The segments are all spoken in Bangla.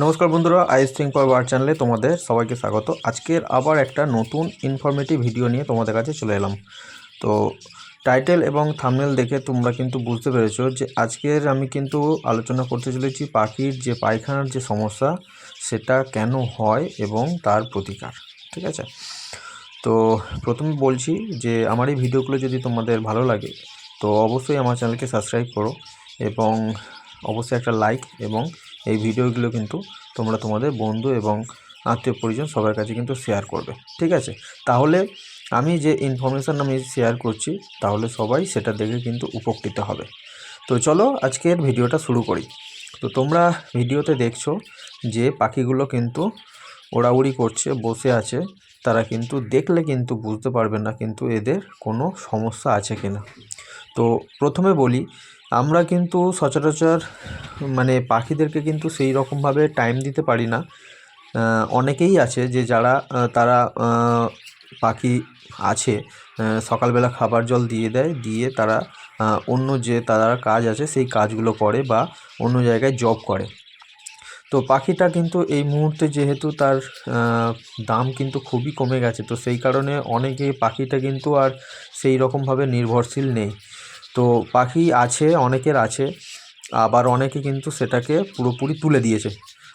নমস্কার বন্ধুরা, আইস থিং ফর ওয়ার চ্যানেলে তোমাদের সবাইকে স্বাগত। আজকের আবার একটা নতুন ইনফরমেটিভ ভিডিও নিয়ে তোমাদের কাছে চলে এলাম। তো টাইটেল এবং থামনেল দেখে তোমরা কিন্তু বুঝতে পেরেছ যে আজকের আমি কিন্তু আলোচনা করতে চলেছি পাখির যে পায়খানার যে সমস্যা, সেটা কেন হয় এবং তার প্রতিকার, ঠিক আছে? তো, প্রথমে বলছি যে আমার এই ভিডিওগুলো যদি তোমাদের ভালো লাগে, তো অবশ্যই আমার চ্যানেলকে সাবস্ক্রাইব করো এবং অবশ্যই একটা লাইক এবং এই ভিডিওগুলো কিন্তু তোমরা তোমাদের বন্ধু এবং আত্মীয় পরিজন সবার কাছে কিন্তু শেয়ার করবে, ঠিক আছে? তাহলে আমি যে ইনফরমেশান আমি শেয়ার করছি, তাহলে সবাই সেটা দেখে কিন্তু উপকৃত হবে। তো চলো আজকের ভিডিওটা শুরু করি। তো তোমরা ভিডিওতে দেখছ যে পাখিগুলো কিন্তু ওড়াউড়ি করছে, বসে আছে। তারা কিন্তু দেখলে কিন্তু বুঝতে পারবে না কিন্তু এদের কোনো সমস্যা আছে কিনা। তো প্রথমে বলি আমরা কিন্তু সচরাচর মানে পাখিদেরকে কিন্তু সেই রকমভাবে টাইম দিতে পারি না। অনেকেই আছে যে যারা তারা পাখি আছে সকালবেলা খাবার জল দিয়ে দেয়, দিয়ে তারা অন্য যে তারা কাজ আছে সেই কাজগুলো করে বা অন্য জায়গায় জব করে। তো পাখিটা কিন্তু এই মুহূর্তে যেহেতু তার দাম কিন্তু খুবই কমে গেছে, তো সেই কারণে অনেকে পাখিটা কিন্তু আর সেই রকমভাবে নির্ভরশীল নেই। তো পাখি আছে, অনেকের আছে, আবার অনেকে কিন্তু সেটাকে পুরোপুরি তুলে দিয়েছে,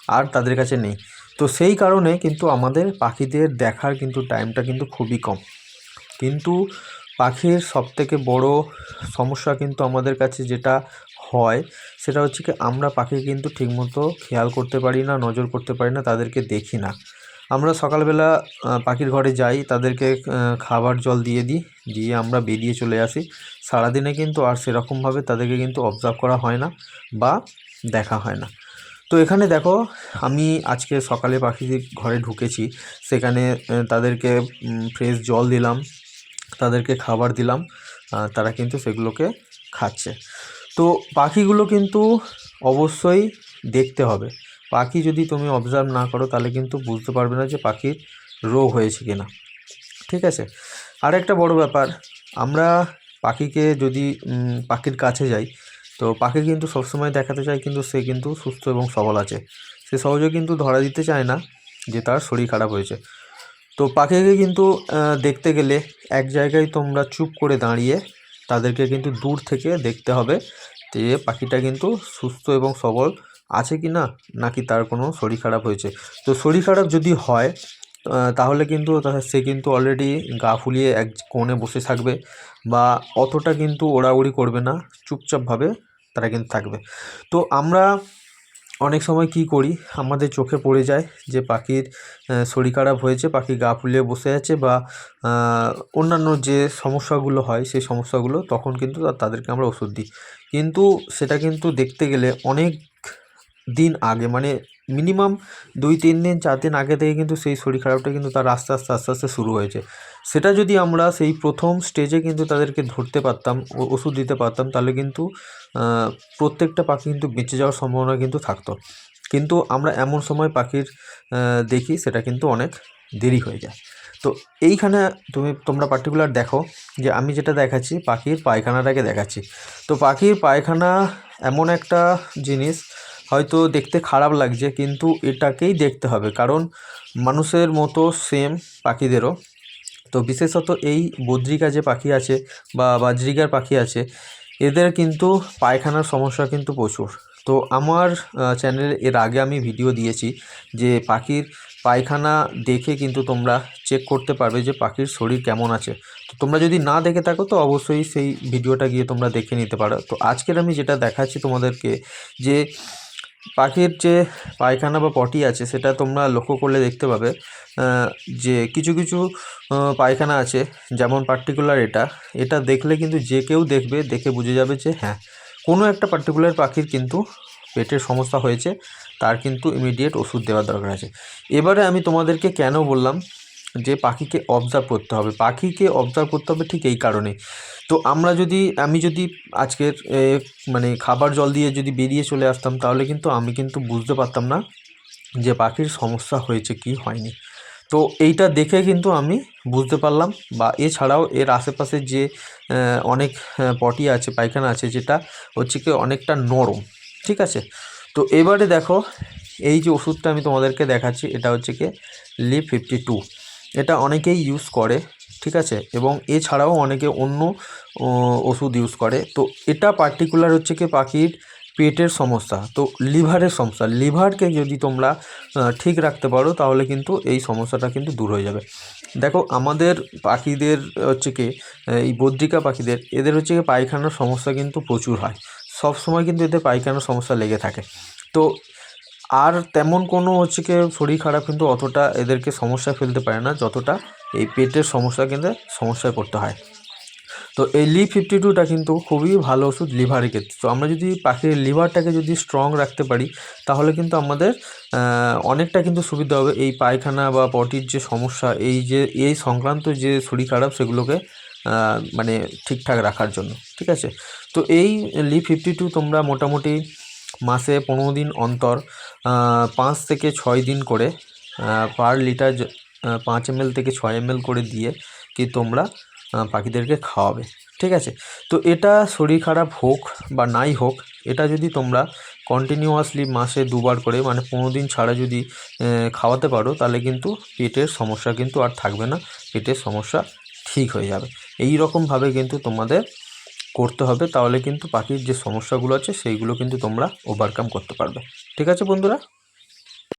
আর তাদের কাছে নেই। তো সেই কারণে কিন্তু আমাদের পাখিদের দেখার কিন্তু টাইমটা কিন্তু খুবই কম। কিন্তু পাখির সবথেকে বড় সমস্যা কিন্তু আমাদের কাছে যেটা হয়, সেটা হচ্ছে কি আমরা পাখি কিন্তু ঠিকমতো খেয়াল করতে পারি না, নজর করতে পারি না, তাদেরকে দেখি না। আমরা সকালবেলা পাখির ঘরে যাই, তাদেরকে খাবার জল দিয়ে দিই, দিয়ে আমরা বেরিয়ে চলে আসি। সারাদিনে কিন্তু আর সেরকমভাবে তাদেরকে কিন্তু অবজার্ভ করা হয় না বা দেখা হয় না। তো এখানে দেখো, আমি আজকে সকালে পাখিদের ঘরে ঢুকেছি, সেখানে তাদেরকে ফ্রেশ জল দিলাম, তাদেরকে খাবার দিলাম তারা কিন্তু সেগুলোকে খাচ্ছে। তো পাখিগুলো কিন্তু অবশ্যই দেখতে হবে। পাখি যদি তুমি অবজার্ভ না করো, তাহলে কিন্তু বুঝতে পারবে না যে পাখির রোগ হয়েছে কি না ঠিক আছে? আর একটা বড় ব্যাপার, আমরা পাখিকে যদি পাখির কাছে যাই, তো পাখি কিন্তু সবসময় দেখাতে চায় কিন্তু সে কিন্তু সুস্থ এবং সবল আছে। সে সহজে কিন্তু ধরা দিতে চায় না যে তার শরীর খারাপ হয়েছে। তো পাখিকে কিন্তু দেখতে গেলে এক জায়গায় তোমরা চুপ করে দাঁড়িয়ে তাদেরকে কিন্তু দূর থেকে দেখতে হবে যে পাখিটা কিন্তু সুস্থ এবং সবল আছে কি না? নাকি তার কোনো শরীর খারাপ হয়েছে? তো শরীর খারাপ যদি হয় তাহলে কিন্তু সে কিন্তু অলরেডি গা ফুলিয়ে এক কোণে বসে থাকবে বা অতটা কিন্তু ওড়াউড়ি করবে না, চুপচাপভাবে তারা কিন্তু থাকবে। তো আমরা অনেক সময় কি করি, আমাদের চোখে পড়ে যায় যে পাখির শরীর খারাপ হয়েছে, পাখি গা ফুলিয়ে বসে আছে বা অন্যান্য যে সমস্যাগুলো হয়, সেই সমস্যাগুলো তখন কিন্তু তাদেরকে আমরা ওষুধ দিই। কিন্তু সেটা কিন্তু দেখতে গেলে অনেক দিন আগে মানে মিনিমাম দুই, তিন দিন, চার দিন আগে থেকে কিন্তু সেই শরীর খারাপটা কিন্তু তার আস্তে আস্তে আস্তে আস্তে শুরু হয়েছে। সেটা যদি আমরা সেই প্রথম স্টেজে কিন্তু তাদেরকে ধরতে পারতাম ওষুধ দিতে পারতাম, তাহলে কিন্তু প্রত্যেকটা পাখি কিন্তু বেঁচে যাওয়ার সম্ভাবনা কিন্তু থাকতো। কিন্তু আমরা এমন সময় পাখির দেখি, সেটা কিন্তু অনেক দেরি হয়ে যায়। তো এইখানে তুমি, তোমরা পার্টিকুলার দেখো যে আমি যেটা দেখাচ্ছি, পাখির পায়খানাটাকে দেখাচ্ছি। তো পাখির পায়খানা এমন একটা জিনিস হয়তো দেখতে খারাপ লাগছে, কিন্তু এটাকেই দেখতে হবে। কারণ মানুষের মতো সেম পাখিদেরও। তো বিশেষত এই বদ্রিকা যে পাখি আছে বা বাজরিকার পাখি আছে, এদের কিন্তু পায়খানার সমস্যা কিন্তু প্রচুর। তো আমার চ্যানেলে এর আগে আমি ভিডিও দিয়েছি যে পাখির পায়খানা দেখে কিন্তু তোমরা চেক করতে পারবে যে পাখির শরীর কেমন আছে। তো তোমরা যদি না দেখে থাকো, তো অবশ্যই সেই ভিডিওটা গিয়ে তোমরা দেখে নিতে পারো। তো আজকের আমি যেটা দেখাচ্ছি তোমাদেরকে যে পাখির যে পায়খানা বা পটি আছে, সেটা তোমরা লক্ষ্য করলে দেখতে পাবে যে কিছু কিছু পায়খানা আছে, যেমন পার্টিকুলার এটা। এটা দেখলে কিন্তু যে কেউ দেখবে, দেখে বুঝে যাবে যে হ্যাঁ কোনো একটা পার্টিকুলার পাখির কিন্তু পেটের সমস্যা হয়েছে, তার কিন্তু ইমিডিয়েট ওষুধ দেওয়ার দরকার আছে। এবারে আমি তোমাদেরকে কেন বললাম যে পাখিকে অবজার্ভ করতে হবে, পাখিকে অবজার্ভ করতে হবে ঠিক এই কারণে। তো আমরা যদি, আমি যদি আজকের মানে খাবার জল দিয়ে যদি বেরিয়ে চলে আসতাম, তাহলে কিন্তু আমি কিন্তু বুঝতে পারতাম না যে পাখির সমস্যা হয়েছে কি হয়নি। তো এইটা দেখে কিন্তু আমি বুঝতে পারলাম বা এছাড়াও এর আশেপাশে যে অনেক পটি আছে, পায়খানা আছে, যেটা হচ্ছে কি অনেকটা নরম, ঠিক আছে? তো এবারে দেখো, এই যে ওষুধটা আমি তোমাদেরকে দেখাচ্ছি, এটা হচ্ছে কি লিভ ফিফটি টু এটা অনেকেই ইউজ করে, ঠিক আছে? এবং এছাড়াও অনেকে অন্য ওষুধ ইউজ করে। তো এটা পার্টিকুলার হচ্ছে কি পাখির পেটের সমস্যা, তো লিভারের সমস্যা। লিভারকে যদি তোমরা ঠিক রাখতে পারো, তাহলে কিন্তু এই সমস্যাটা কিন্তু দূর হয়ে যাবে। দেখো, আমাদের পাখিদের হচ্ছে কি এই বদ্রিকা পাখিদের, এদের হচ্ছে কি পায়খানার সমস্যা কিন্তু প্রচুর হয়। সব সময় কিন্তু এদের পায়খানার সমস্যা লেগে থাকে। তো আর তেমন কোনো হচ্ছে কি শরীর খারাপ কিন্তু অতটা এদেরকে সমস্যায় ফেলতে পারে না, যতটা এই পেটের সমস্যা কিন্তু সমস্যায় পড়তে হয়। তো এই লি ফিফটি টুটা কিন্তু খুবই ভালো ওষুধ লিভারের ক্ষেত্রে। তো আমরা যদি পাখির লিভারটাকে যদি স্ট্রং রাখতে পারি, তাহলে কিন্তু আমাদের অনেকটা কিন্তু সুবিধা হবে। এই পায়খানা বা পটির যে সমস্যা, এই যে, এই সংক্রান্ত যে শরীর খারাপ, সেগুলোকে মানে ঠিকঠাক রাখার জন্য। ঠিক আছে? তো এই লি ফিফটি টু তোমরা মোটামুটি মাসে পনেরো দিন অন্তর পাঁচ থেকে ছয় দিন করে পার লিটার পাঁচ এম থেকে ছয় এম করে দিয়ে কি তোমরা পাখিদেরকে খাওয়াবে। ঠিক আছে? তো এটা শরীর খারাপ হোক বা নাই হোক, এটা যদি তোমরা কন্টিনিউয়াসলি মাসে দুবার করে মানে পনেরো দিন ছাড়া যদি খাওয়াতে পারো, তাহলে কিন্তু পেটের সমস্যা কিন্তু আর থাকবে না, পেটের সমস্যা ঠিক হয়ে যাবে। এই রকমভাবে কিন্তু তোমাদের করতে হবে, তাহলে কিন্তু পাখির যে সমস্যাগুলো আছে, সেইগুলো কিন্তু তোমরা ওভারকাম করতে পারবে। ঠিক আছে বন্ধুরা?